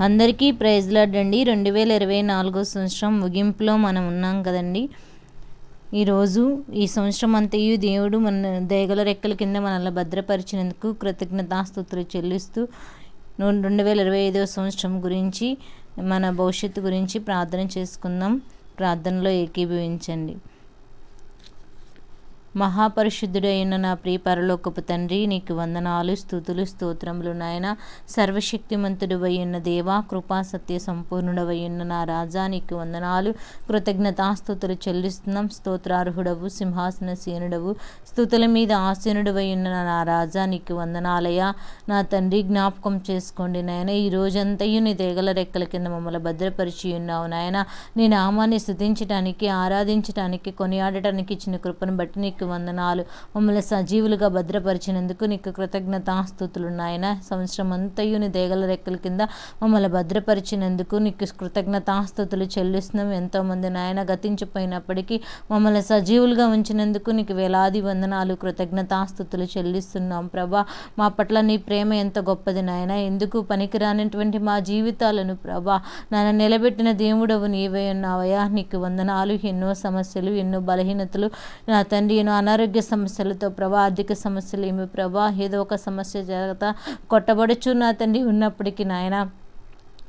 అందరికీ ప్రైజ్ లాడండి అండి. రెండు వేల ఇరవై నాలుగో సంవత్సరం ముగింపులో మనం ఉన్నాం కదండి. ఈరోజు ఈ సంవత్సరం అంతయు దేవుడు మన దేగల రెక్కల కింద మనల్ని భద్రపరిచినందుకు కృతజ్ఞతాస్తుతులు చెల్లిస్తూ రెండు వేల ఇరవై ఐదో సంవత్సరం గురించి మన భవిష్యత్తు గురించి ప్రార్థన చేసుకుందాం. ప్రార్థనలో ఏకీభవించండి. మహాపరిశుద్ధుడైన నా ప్రియ పరలోకపు తండ్రి నీకు వందనాలు స్థుతులు స్తోత్రములు నాయన. సర్వశక్తిమంతుడు ఉన్న దేవా కృపా సత్య సంపూర్ణుడవై ఉన్న నా రాజా నీకు వందనాలు. కృతజ్ఞతాస్తుతులు చెల్లిస్తున్నాం. స్తోత్రార్హుడవు సింహాసన సేనుడవు స్థుతుల మీద ఆసీనుడవై ఉన్న నా రాజా నీకు వందనాలయ్యా. నా తండ్రి జ్ఞాపకం చేసుకోండి నాయన. ఈ రోజంతయు నీ తేగల రెక్కల కింద మమ్మల్ని భద్రపరిచి ఉన్నావు నాయన. నీ నామాన్ని స్థుతించటానికి ఆరాధించటానికి కొనియాడటానికి ఇచ్చిన కృపను బట్టి నీకు వందనాలు. మమ్మల్ని సజీవులుగా భద్రపరిచినందుకు నీకు కృతజ్ఞతాస్తుతులు నాయన. సంవత్సరం అంతయు నీ దేగల రెక్కల కింద మమ్మల్ని భద్రపరిచినందుకు నీకు కృతజ్ఞతాస్థుతులు చెల్లిస్తున్నాం. ఎంతోమంది నాయన గతించిపోయినప్పటికీ మమ్మల్ని సజీవులుగా ఉంచినందుకు నీకు వేలాది వందనాలు కృతజ్ఞతాస్థుతులు చెల్లిస్తున్నాం ప్రభా. మా పట్ల నీ ప్రేమ ఎంత గొప్పది నాయన. ఎందుకు పనికిరానటువంటి మా జీవితాలను ప్రభా? నన్ను నిలబెట్టిన దేవుడవు నీవే ఉన్నావయ్యా. నీకు వందనాలు ఎన్నో సమస్యలు ఎన్నో బలహీనతలు నా తండ్రి ఎన్నో అనారోగ్య సమస్యలతో ప్రభా ఆర్థిక సమస్యలు ఏమి ప్రభా ఏదో ఒక సమస్య చేత కొట్టబడుచున్న తండ్రి ఉన్నప్పటికీ నాయన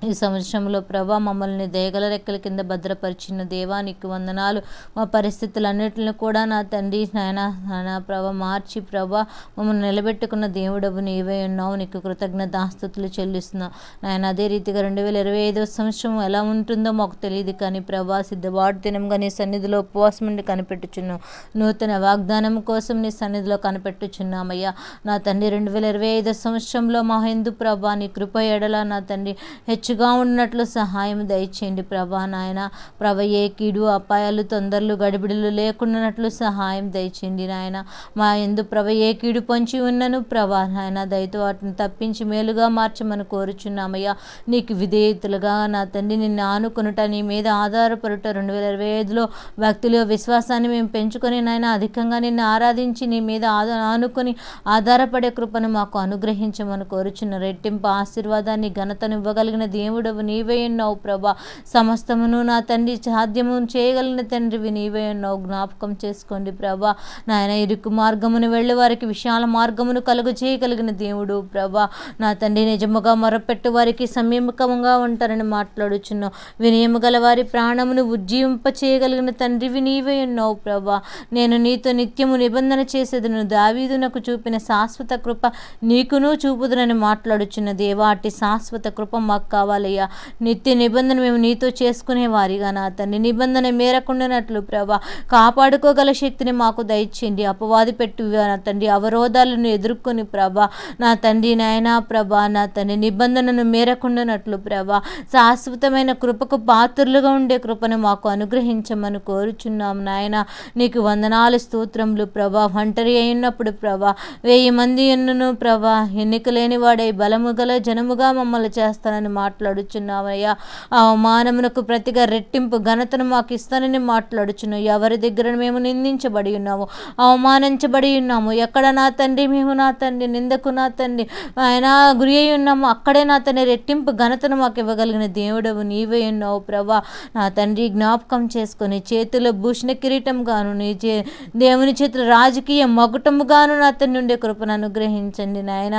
ఈ సంవత్సరంలో ప్రభా మమ్మల్ని దేగల రెక్కల కింద భద్రపరిచిన దేవా నీకు వందనాలు. మా పరిస్థితులన్నింటిని కూడా నా తండ్రి నాయన నా ప్రభ మార్చి ప్రభా మమ్మల్ని నిలబెట్టుకున్న దేవుడవు నీవే ఉన్నావు. నీకు కృతజ్ఞతాస్తుతులు చెల్లిస్తున్నావు నాయన అదే రీతిగా రెండు వేల ఇరవై ఐదో సంవత్సరం ఎలా ఉంటుందో మాకు తెలియదు కానీ ప్రభా సిద్ధబాటు దినంగా నీ సన్నిధిలో ఉపవాసం ఉండి కనిపెట్టుచున్నావు. నూతన వాగ్దానం కోసం నీ సన్నిధిలో కనిపెట్టుచున్నామయ్యా. నా తండ్రి రెండు వేల ఇరవై ఐదో సంవత్సరంలో మా హిందూ ప్రభా నీ కృప ఎడల నా తండ్రి హెచ్చుగా ఉన్నట్లు సహాయం దయచేయండి. ప్రభా నాయన ప్రభ ఏ కీడు అపాయాలు తొందరలు గడిబిడులు లేకున్నట్లు సహాయం దయచేయండి నాయన. మా ఎందు ప్రభ ఏ కీడు పొంచి ఉన్నను ప్రభా నాయన. దయతో వాటిని తప్పించి మేలుగా మార్చమని కోరుచున్నామయ్యా. నీకు విధేయతులుగా నా తండ్రి నిన్ను ఆనుకునుట నీ మీద ఆధారపడుట రెండు వేల ఇరవై ఐదులో భక్తిలో విశ్వాసాన్ని మేము పెంచుకొని నాయన అధికంగా నిన్ను ఆరాధించి నీ మీద ఆదా ఆనుకొని ఆధారపడే కృపను మాకు అనుగ్రహించమని కోరుచున్న రెట్టింపు ఆశీర్వాదాన్ని ఘనతను ఇవ్వగలిగిన దేవుడవు నీవే ఉన్నావు ప్రభా. సమస్తమును నా తండ్రి సాధ్యము చేయగలిగిన తండ్రివి నీవే ఉన్నావు. జ్ఞాపకం చేసుకోండి ప్రభా. నాయన ఇరుకు మార్గమును వెళ్ళి వారికి విశాల మార్గమును కలుగు చేయగలిగిన దేవుడు ప్రభా. నా తండ్రి నిజముగా మొరపెట్టు వారికి సమీపకంగా ఉంటారని మాట్లాడుచున్నావు. వినయము గల వారి ప్రాణమును ఉజ్జీవింప చేయగలిగిన తండ్రివి నీవే ఉన్నావు ప్రభా. నేను నీతో నిత్యము నిబంధన చేసేదను. దావీదునకు చూపిన శాశ్వత కృప నీకును చూపుదునని మాట్లాడుచున్న దేవా అట్టి శాశ్వత కృప మాకు కావాలయ్యా. నిత్య నిబంధన మేము నీతో చేసుకునే వారిగా నా తండ్రి. నిబంధన మేరకుండానట్లు ప్రభా కాపాడుకోగల శక్తిని మాకు దయచేయండి. అపవాది పెట్టు నా తండ్రి. అవరోధాలను ఎదుర్కొని ప్రభా నా తండ్రి నాయనా ప్రభా నా తండ్రి నిబంధనను మేరకుండానట్లు ప్రభా శాశ్వతమైన కృపకు పాత్రలుగా ఉండే కృపను మాకు అనుగ్రహించమని కోరుచున్నాం నాయన. నీకు వందనాలు స్తోత్రములు ప్రభా. ఒంటరి అయినప్పుడు ప్రభా వెయ్యి మంది ఎన్నును ప్రభా. ఎన్నిక లేని వాడై బలము గల జనముగా మమ్మల్ని చేస్తానని మాట మాట్లాడుచున్నావయ్యా. ఆ అవమానమునకు ప్రతిగా రెట్టింపు ఘనతను మాకు ఇస్తానని మాట్లాడుచున్నావు. ఎవరి దగ్గర మేము నిందించబడి ఉన్నాము అవమానించబడి ఉన్నాము ఎక్కడ నా తండ్రి మేము నా తండ్రి నిందకు నా తండ్రి ఆయన గురి అయి ఉన్నాము అక్కడే నా తండ్రి రెట్టింపు ఘనతను మాకు ఇవ్వగలిగిన దేవుడవు నీవే ఉన్నావు ప్రభా. నా తండ్రి జ్ఞాపకం చేసుకొని చేతిలో భూషణ కిరీటం గాను నీ చే దేవుని చేతుల రాజకీయ మగుటముగాను నా తండ్రి నుండే కృపను అనుగ్రహించండి నాయన.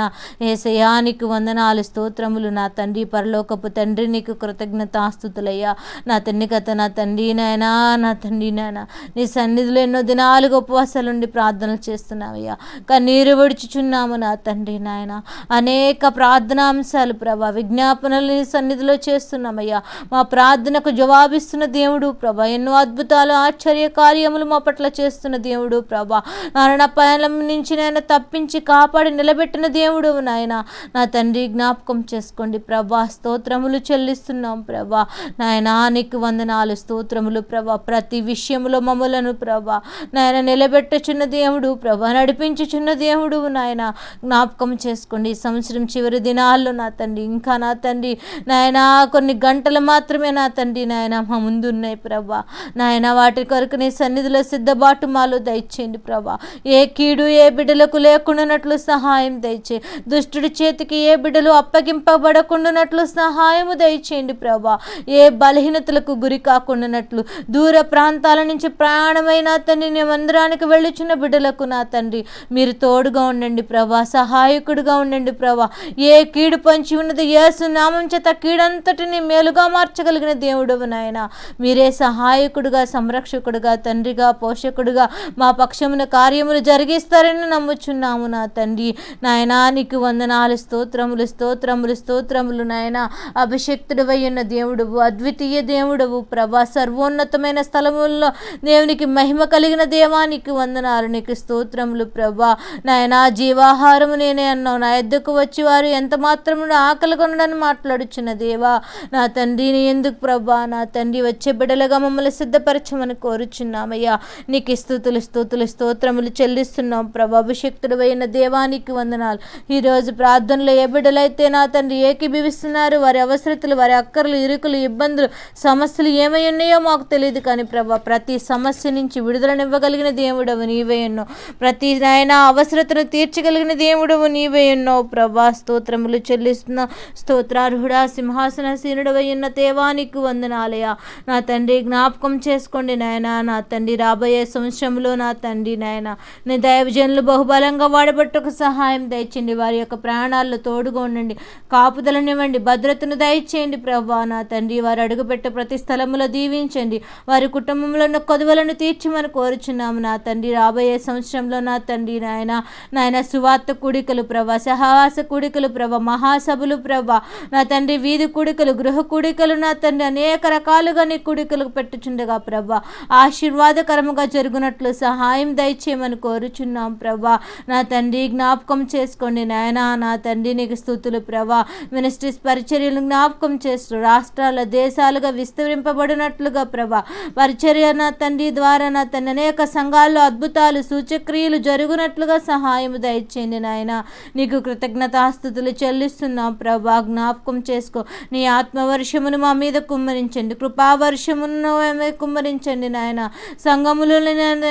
ఏసయానికి వందనాలు స్తోత్రములు నా తండ్రి పరలోకపు తండ్రి నీకు కృతజ్ఞతాస్తుతులయ్యా. నా తండ్రి కథ నా తండ్రి నాయనా నా తండ్రి నాయనా నీ సన్నిధిలో ఎన్నో దినాలుగా ఉపవాసాలు ఉండి ప్రార్థనలు చేస్తున్నావయ్యా. కన్నీరు విడుచుచున్నాము నా తండ్రి నాయన. అనేక ప్రార్థనాంశాలు ప్రభా విజ్ఞాపనలు నీ సన్నిధిలో చేస్తున్నామయ్యా. మా ప్రార్థనకు జవాబిస్తున్న దేవుడు ప్రభా ఎన్నో అద్భుతాలు ఆశ్చర్య కార్యములు మా పట్ల చేస్తున్న దేవుడు ప్రభా. మరణ పయనం నుంచి నాయన తప్పించి కాపాడి నిలబెట్టిన దేవుడు నాయన. నా తండ్రి జ్ఞాపకం చేసుకోండి ప్రభా. స్తోత్రములు చెల్లిస్తున్నాం ప్రభా. నాయన నీకు వందనాలు స్తోత్రములు ప్రభా. ప్రతి విషయంలో మమ్మలను ప్రభా. నాయన నిలబెట్టుచున్న దేవుడు ప్రభా. నడిపించుచున్న దేవుడు నాయన. జ్ఞాపకం చేసుకోండి. ఈ సంవత్సరం చివరి దినాల్లో నా తండ్రి ఇంకా నా తండ్రి నాయన కొన్ని గంటలు మాత్రమే నా తండ్రి నాయన మా ముందు ఉన్నాయి ప్రభా. నాయన వాటి కొరకు నీ సన్నిధిలో సిద్ధబాటు మాలో దయచేయండి ప్రభా. ఏ కీడు ఏ బిడ్డలకు లేకుండానట్లు సహాయం దయచే దుష్టుడి చేతికి ఏ బిడ్డలు అప్పగింపబడకుండానట్లు సహాయం సహాయము దయచేయండి ప్రభా. ఏ బలహీనతలకు గురి కాకుండానట్లు దూర ప్రాంతాల నుంచి ప్రయాణమైన తండ్రి నీ మందిరానికి వెళ్ళుచున్న బిడ్డలకు నా తండ్రి మీరు తోడుగా ఉండండి ప్రభా. సహాయకుడిగా ఉండండి ప్రభా. ఏ కీడు పంచి ఉన్నది యేసు నామం చేత కీడంతటిని మేలుగా మార్చగలిగిన దేవుడు నాయన. మీరే సహాయకుడుగా సంరక్షకుడుగా తండ్రిగా పోషకుడుగా మా పక్షమున కార్యములు జరిగిస్తారని నమ్ముచున్నాము నా తండ్రి. నాయనా నీకు వందనాలు స్తోత్రములు స్తోత్రములు స్తోత్రములు నాయన. అభిషక్తుడవై ఉన్న దేవుడువు అద్వితీయ దేవుడవు ప్రభా సర్వోన్నతమైన స్థలముల్లో దేవునికి మహిమ కలిగిన దేవానికి వందనాలు. నీకు స్తోత్రములు ప్రభా. నాయనా జీవాహారము నేనే అన్నావు. నా ఎద్దుకు వచ్చి వారు ఎంత మాత్రము ఆకలి కొనడని మాట్లాడుచున్న దేవా. నా తండ్రిని ఎందుకు ప్రభా? నా తండ్రి వచ్చే బిడలుగా మమ్మల్ని సిద్ధపరచమని కోరుచున్నామయ్యా. నీకు స్థుతులు స్తోతులు స్తోత్రములు చెల్లిస్తున్నాం ప్రభా. అభిషక్తుడు అయిన దేవానికి వందనాలు. ఈరోజు ప్రార్థనలో ఏ బిడ్డలైతే నా తండ్రి ఏకీభవిస్తున్నారు వారి అవసరతలు వారి అక్కర్లు ఇరుకులు ఇబ్బందులు సమస్యలు ఏమై ఉన్నాయో మాకు తెలియదు కానీ ప్రభా ప్రతి సమస్య నుంచి విడుదలనివ్వగలిగిన దేవుడవు నీవే ఎన్నో ప్రతి నాయన అవసరతను తీర్చగలిగిన దేవుడవు నీవే ఎన్నో ప్రభా స్తోత్రములు చెల్లిస్తున్న స్తోత్రార్హుడా సింహాసనసీనుడవై ఉన్న దేవానికి వందనాలయ నా తండ్రి జ్ఞాపకం చేసుకోండి నాయన. నా తండ్రి రాబోయే సంవత్సరంలో నా తండ్రి నాయన. నీ దైవజనులు బహుబలంగా వాడబట్టుకు సహాయం దయచేయండి. వారి యొక్క ప్రాణాల్లో తోడుగా ఉండండి. కాపుదలనివ్వండి భద్రతను దయచేయండి ప్రభా నా తండ్రి. వారు అడుగుపెట్టే ప్రతి స్థలములో దీవించండి. వారి కుటుంబంలో ఉన్న కొదువలను తీర్చమని కోరుచున్నాము నా తండ్రి. రాబోయే సంవత్సరంలో నా తండ్రి నాయన నాయన సువార్త కూడికలు ప్రభా సహవాస కూడికలు ప్రభా మహాసభలు ప్రభా నా తండ్రి వీధి కూడికలు గృహ కూడికలు నా తండ్రి అనేక రకాలుగా నీ కూడికలు పెట్టుచుండగా ప్రభా. ఆశీర్వాదకరముగా జరుగునట్లు సహాయం దయచేయమని కోరుచున్నాం ప్రభా. నా తండ్రి జ్ఞాపకం చేసుకోండి నాయన. నా తండ్రి నీకు స్థుతులు ప్రభా. మినిస్ట్రీస్ చర్యలు జ్ఞాపకం చేస్తూ రాష్ట్రాల దేశాలుగా విస్తరింపబడినట్లుగా ప్రభా పరిచర్య నా తండ్రి ద్వారా నా తన అనేక సంఘాల్లో అద్భుతాలు సూచక్రియలు జరుగునట్లుగా సహాయం దయచేయండి నాయన. నీకు కృతజ్ఞతాస్థుతులు చెల్లిస్తున్నాం ప్రభా జ్ఞాపకం చేసుకో. నీ ఆత్మవర్షమును మా మీద కుమ్మరించండి. కృపావర్షమును కుమ్మరించండి నాయన. సంఘములు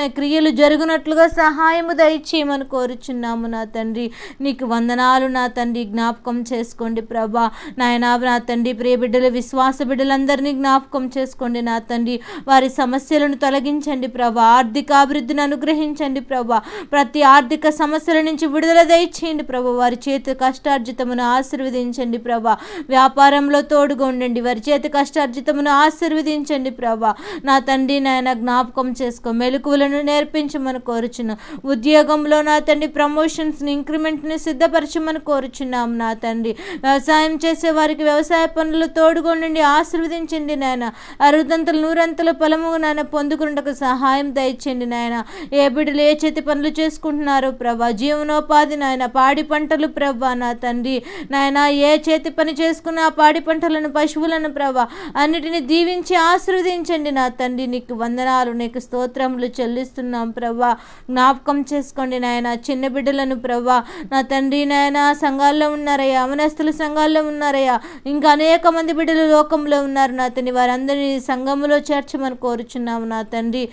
క్రియలు జరుగునట్లుగా సహాయము దయచేయమని కోరుచున్నాము నా తండ్రి. నీకు వందనాలు నా తండ్రి జ్ఞాపకం చేసుకోండి ప్రభా. నాయన నా తండ్రి ప్రియ బిడ్డలు విశ్వాస బిడ్డలందరినీ జ్ఞాపకం చేసుకోండి నా తండ్రి. వారి సమస్యలను తొలగించండి ప్రభా. ఆర్థిక అభివృద్ధిని అనుగ్రహించండి ప్రభా. ప్రతి ఆర్థిక సమస్యల నుంచి విడుదల దయచేయండి ప్రభా. వారి చేతి కష్టార్జితమును ఆశీర్వదించండి ప్రభా. వ్యాపారంలో తోడుగా ఉండండి. వారి చేతి కష్టార్జితమును ఆశీర్వదించండి ప్రభా. నా తండ్రి నాయన జ్ఞాపకం చేసుకో. మెలకువలను నేర్పించమని కోరుచున్న. ఉద్యోగంలో నా తండ్రి ప్రమోషన్స్ని ఇంక్రిమెంట్ని సిద్ధపరచమని కోరుచున్నాం నా తండ్రి. వ్యవసాయం చేసే వారికి వ్యవసాయ పనులు తోడుగొండి ఆశీర్వదించండి నాయన. అరుదంతలు నూరంతల పొలము నాయన పొందుకున్నకు సహాయం దయచండి నాయన. ఏ బిడ్డలు ఏ చేతి పనులు చేసుకుంటున్నారో ప్రభా జీవనోపాధి నాయన పాడి పంటలు ప్రభా నా తండ్రి. నాయన ఏ చేతి పని చేసుకున్న ఆ పాడి పంటలను పశువులను ప్రభా అన్నిటిని దీవించి ఆశీర్వదించండి నా తండ్రి. నీకు వందనాలు నీకు స్తోత్రములు చెల్లిస్తున్నాం ప్రభా. జ్ఞాపకం చేసుకోండి నాయన. చిన్న బిడ్డలను ప్రభా నా తండ్రి నాయన సంఘాల్లో ఉన్నారయ్యా అవనస్తుల సంఘాల్లో ఉన్నారయ్యా. ఇంకా అనేక మంది బిడ్డలు లోకంలో ఉన్నారు నా తండ్రి. వారందరినీ సంఘములో చేర్చమని కోరుచున్నాము నా తండ్రి.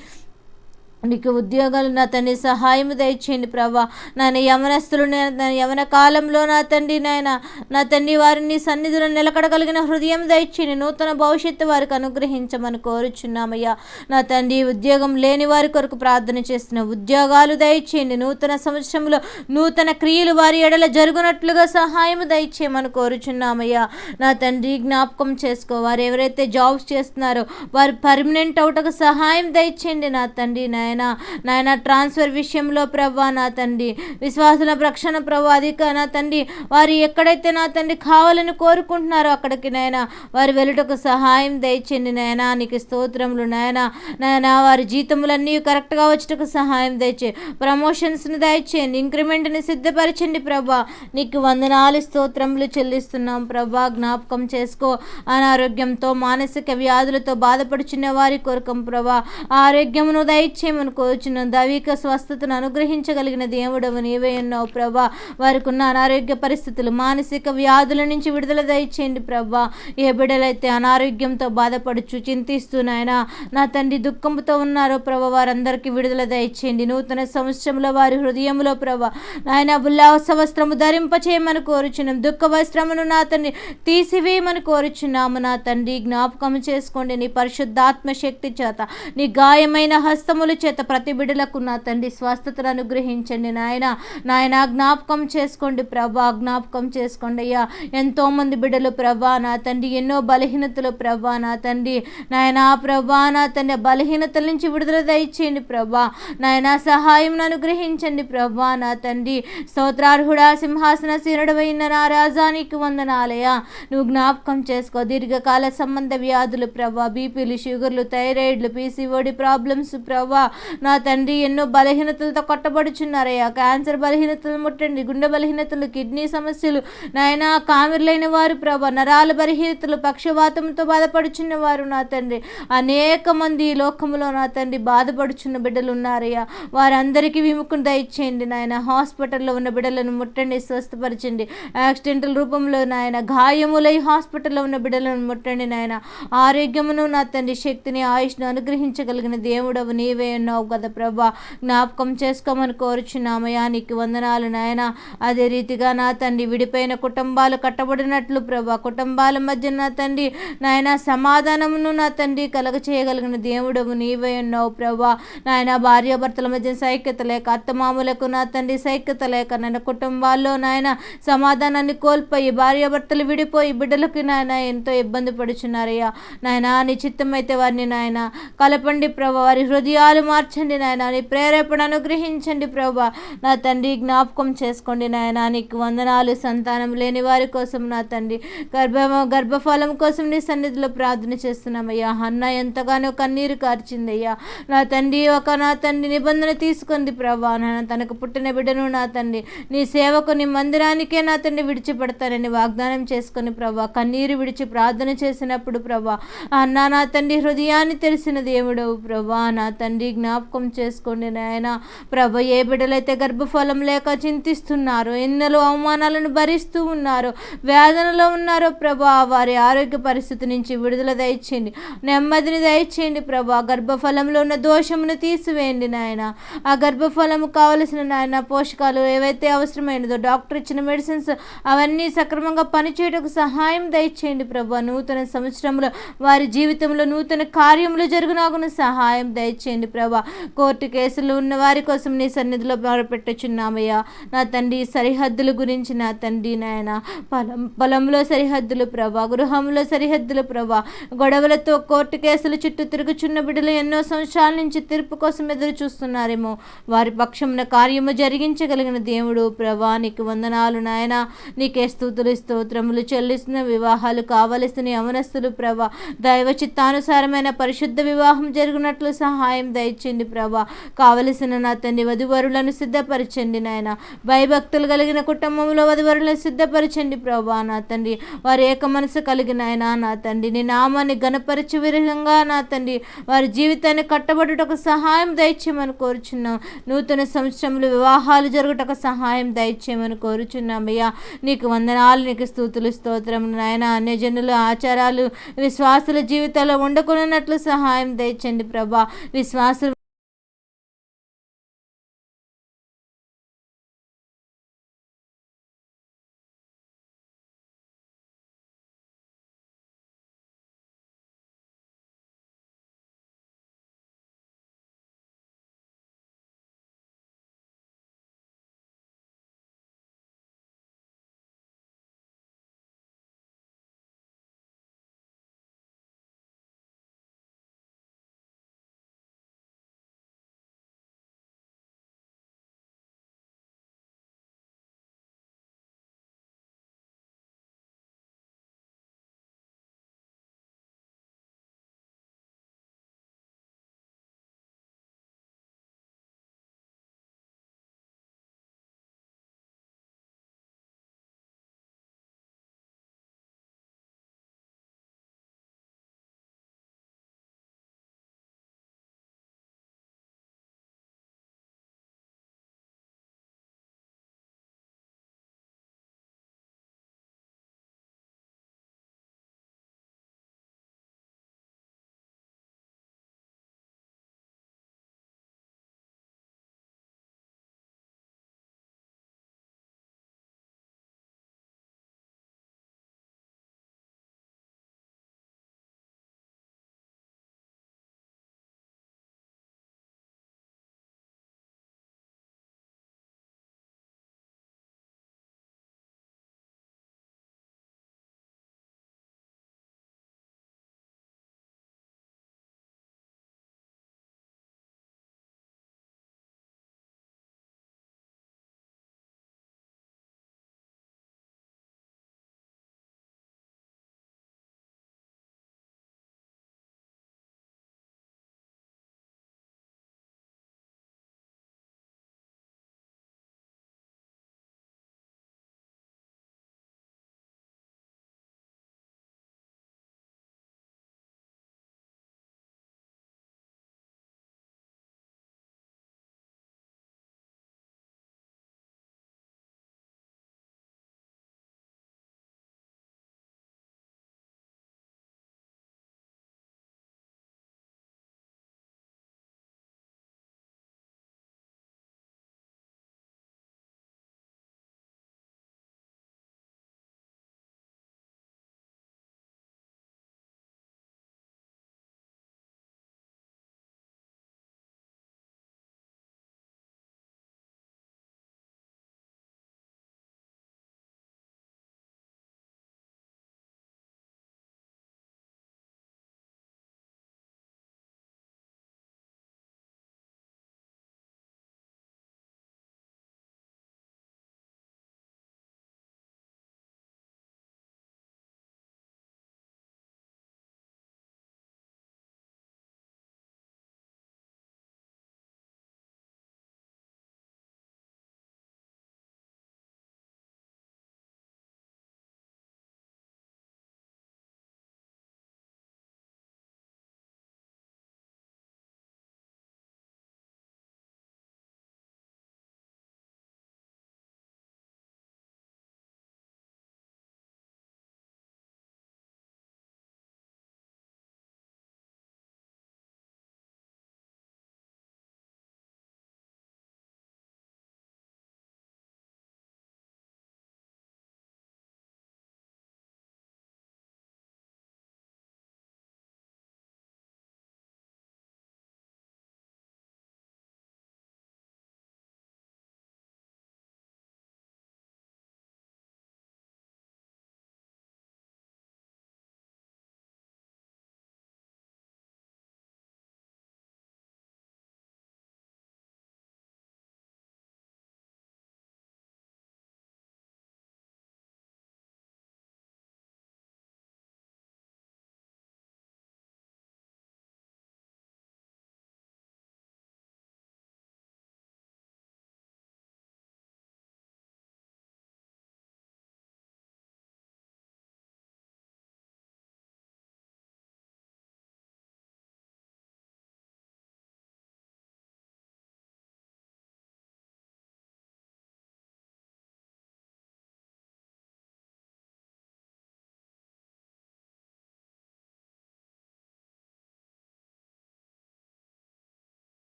నీకు ఉద్యోగాలు నా తండ్రి సహాయం దయచేయండి ప్రభా. నాయన యవనస్తులు నా యవన కాలంలో నా తండ్రి నాయన నా తండ్రి వారిని సన్నిధిలో నిలకడగలిగిన హృదయం దయచేయండి. నూతన భవిష్యత్తు వారికి అనుగ్రహించమని కోరుచున్నామయ్యా. నా తండ్రి ఉద్యోగం లేని వారి కొరకు ప్రార్థన చేస్తున్న ఉద్యోగాలు దయచేయండి. నూతన సంవత్సరంలో నూతన క్రియలు వారి ఎడల జరుగునట్లుగా సహాయం దయచేయమని కోరుచున్నామయ్యా. నా తండ్రి జ్ఞాపకం చేసుకో. వారు ఎవరైతే జాబ్స్ చేస్తున్నారో వారు పర్మనెంట్ అవుటకు సహాయం దయచేయండి. నా తండ్రి నాయన నాయన నాయన ట్రాన్స్ఫర్ విషయంలో ప్రభా నా తండ్రి విశ్వాసుల రక్షణ ప్రభా అధిక నా తండ్రి. వారు ఎక్కడైతే నా తండ్రి కావాలని కోరుకుంటున్నారో అక్కడికి నాయన వారు వెళ్ళటకు సహాయం దయచండి నాయన. నీకు స్తోత్రములు నాయన నాయన వారి జీతములన్నీ కరెక్ట్గా వచ్చటకు సహాయం దయచే ప్రమోషన్స్ని దయచేయండి ఇంక్రిమెంట్ని సిద్ధపరచండి ప్రభా. నీకు వందనాలు స్తోత్రములు చెల్లిస్తున్నాం ప్రభా. జ్ఞాపకం చేసుకో అనారోగ్యంతో మానసిక వ్యాధులతో బాధపడుచున్న వారి కొరకం ప్రభా. ఆరోగ్యమును దయచేయము దయచేయమని కోరుచున్నాం దైవిక స్వస్థతను అనుగ్రహించగలిగిన దేవుడవు నీవే ఉన్నావు ప్రభా. వారికి ఉన్న అనారోగ్య పరిస్థితులు మానసిక వ్యాధుల నుంచి విడుదల దయచేయండి ప్రభా. ఏ బిడ్డలైతే అనారోగ్యంతో బాధపడుచు చింతిస్తూ నాయన నా తండ్రి దుఃఖంతో ఉన్నారో ప్రభా వారందరికీ విడుదల దయచేయండి. నూతన సంవత్సరంలో వారి హృదయంలో ప్రభా నాయన ఉల్లాస వస్త్రము ధరింపచేయమని కోరుచున్నాం. దుఃఖ వస్త్రమును నా తండ్రి తీసివేయమని కోరుచున్నాము. నా తండ్రి జ్ఞాపకం చేసుకోండి. నీ పరిశుద్ధాత్మ శక్తి చేత నీ గాయమైన హస్తముల చేత ప్రతి బిడ్డలకు నా తండ్రి స్వస్థతను అనుగ్రహించండి నాయన. నాయన జ్ఞాపకం చేసుకోండి ప్రభా జ్ఞాపకం చేసుకోండి అయ్యా. ఎంతో మంది బిడ్డలు ప్రభా నా తండ్రి ఎన్నో బలహీనతలు ప్రభా నా తండ్రి. నాయన ప్రభా నా తండ్రి బలహీనతల నుంచి విడుదల దయచేయండి ప్రభా. నాయన సహాయం అనుగ్రహించండి ప్రభా నా తండ్రి. స్తోత్రార్హుడా సింహాసన శిరుడవైన నా రాజానికి వందనాలయ నువ్వు జ్ఞాపకం చేసుకో. దీర్ఘకాల సంబంధ వ్యాధులు ప్రభా బీపీలు షుగర్లు థైరాయిడ్లు పీసీఓడి ప్రాబ్లమ్స్ ప్రభా. నా తండ్రి ఎన్నో బలహీనతలతో కొట్టబడుచున్నారయ్యా. క్యాన్సర్ బలహీనతలు ముట్టండి గుండె బలహీనతలు కిడ్నీ సమస్యలు నాయన కామిర్లైన వారు ప్రభ నరాల బలహీనతలు పక్షవాతంతో బాధపడుచున్న వారు నా తండ్రి. అనేక మంది ఈ లోకంలో నా తండ్రి బాధపడుచున్న బిడ్డలు ఉన్నారయ్యా వారందరికీ విముఖం దయచేయండి నాయన. హాస్పిటల్లో ఉన్న బిడ్డలను ముట్టండి స్వస్థపరచండి. యాక్సిడెంటల్ రూపంలో నాయన గాయములై హాస్పిటల్లో ఉన్న బిడ్డలను ముట్టండి నాయన. ఆరోగ్యమును నా తండ్రి శక్తిని ఆయుష్ను అనుగ్రహించగలిగిన దేవుడవు నీవే ఉన్నావు కదా ప్రభా. జ్ఞాపకం చేసుకోమని కోరుచున్నామయ్యా నీకు వందనాలు నాయన. అదే రీతిగా నా తండ్రి విడిపోయిన కుటుంబాలు కట్టబడినట్లు ప్రభా. కుటుంబాల మధ్య నా తండ్రి నాయన సమాధానమును నా తండ్రి కలగ చేయగలిగిన దేవుడు నీవే ఉన్నావు ప్రభా. నాయన భార్యాభర్తల మధ్య సైక్యత లేక అత్తమామలకు నా తండ్రి సైక్యత లేక నాయన కుటుంబాల్లో నాయన సమాధానాన్ని కోల్పోయి భార్యాభర్తలు విడిపోయి బిడ్డలకు నాయన ఎంతో ఇబ్బంది పడుచున్నారయ్యా. నాయన నిశ్చిత్తమైతే వారిని నాయన కలపండి ప్రభా. వారి హృదయాలు మార్చండి నాయన నీ ప్రేరేపణ అనుగ్రహించండి ప్రభా. నా తండ్రి జ్ఞాపకం చేసుకోండి నాయన నీకు వందనాలు సంతానం లేని వారి కోసం నా తండ్రి. గర్భ గర్భఫలం కోసం నీ సన్నిధిలో ప్రార్థన చేస్తున్నామయ్యా. అన్న ఎంతగానో కన్నీరు కార్చిందయ్యా. నా తండ్రి ఒక నా తండ్రి నిబంధన తీసుకుంది ప్రభా. నాయన తనకు పుట్టిన బిడ్డను నా తండ్రి. నీ సేవకు నీ మందిరానికే నా తండ్రి విడిచిపెడతానని వాగ్దానం చేసుకుని ప్రభా కన్నీరు విడిచి ప్రార్థన చేసినప్పుడు ప్రభా అన్న నా తండ్రి హృదయాన్ని తెలిసిన దేవుడవు ప్రభా. నా తండ్రి జ్ఞాపకం చేసుకోండి నాయన. ప్రభ ఏ బిడ్డలైతే గర్భఫలం లేక చింతిస్తున్నారు ఎన్నెలో అవమానాలను భరిస్తూ ఉన్నారో వేదనలో ఉన్నారో ప్రభా వారి ఆరోగ్య పరిస్థితి నుంచి విడుదల దయచేయండి. నెమ్మదిని దయచేయండి ప్రభా. గర్భఫలంలో ఉన్న దోషమును తీసివేయండి నాయన. ఆ గర్భఫలము కావలసిన నాయన పోషకాలు ఏవైతే అవసరమైనదో డాక్టర్ ఇచ్చిన మెడిసిన్స్ అవన్నీ సక్రమంగా పనిచేయటకు సహాయం దయచేయండి ప్రభా. నూతన సంవత్సరంలో వారి జీవితంలో నూతన కార్యములు జరుగునాగును సహాయం దయచేయండి ప్రభా. కోర్టు కేసులు ఉన్న వారి కోసం నీ సన్నిధిలో పెట్టచున్నామయ్యా నా తండ్రి సరిహద్దుల గురించి నా తండ్రి నాయన. పొలం పొలంలో సరిహద్దులు ప్రభా గృహంలో సరిహద్దులు ప్రభా. గొడవలతో కోర్టు కేసులు చుట్టూ తిరుగుచున్న బిడ్డలు ఎన్నో సంవత్సరాల నుంచి తీర్పు కోసం ఎదురు చూస్తున్నారేమో. వారి పక్షమున కార్యము జరిగించగలిగిన దేవుడు ప్రభా నీకు వందనాలు నాయన. నీకే స్థూతులు స్తోత్రములు చెల్లిస్తున్న వివాహాలు కావలసిన యవనస్తులు ప్రభా. దైవ చిత్తానుసారమైన పరిశుద్ధ వివాహం జరిగినట్లు సహాయం దయచేయండి ప్రభా. కావలసిన నా తండ్రి వధువరులను సిద్ధపరచండి నాయన. భయభక్తులు కలిగిన కుటుంబంలో వధువరులను సిద్ధపరచండి ప్రభా నా తండ్రి. వారి ఏక మనసు కలిగిన ఆయన నా తండ్రి. నీ నామాన్ని గణపరిచి విధంగా నా తండ్రి. వారి జీవితాన్ని కట్టబడుటకు సహాయం దయచేయమని కోరుచున్నాం. నూతన సంవత్సరంలో వివాహాలు జరుగుటకు సహాయం దయచేయమని కోరుచున్నామయ్యా నీకు వందనాలు నీకు స్థూతులు స్తోత్రం నాయన. అన్యజనులు ఆచారాలు విశ్వాసుల జీవితాల్లో ఉండకున్నట్లు సహాయం దయచండి ప్రభా. విశ్వాసుల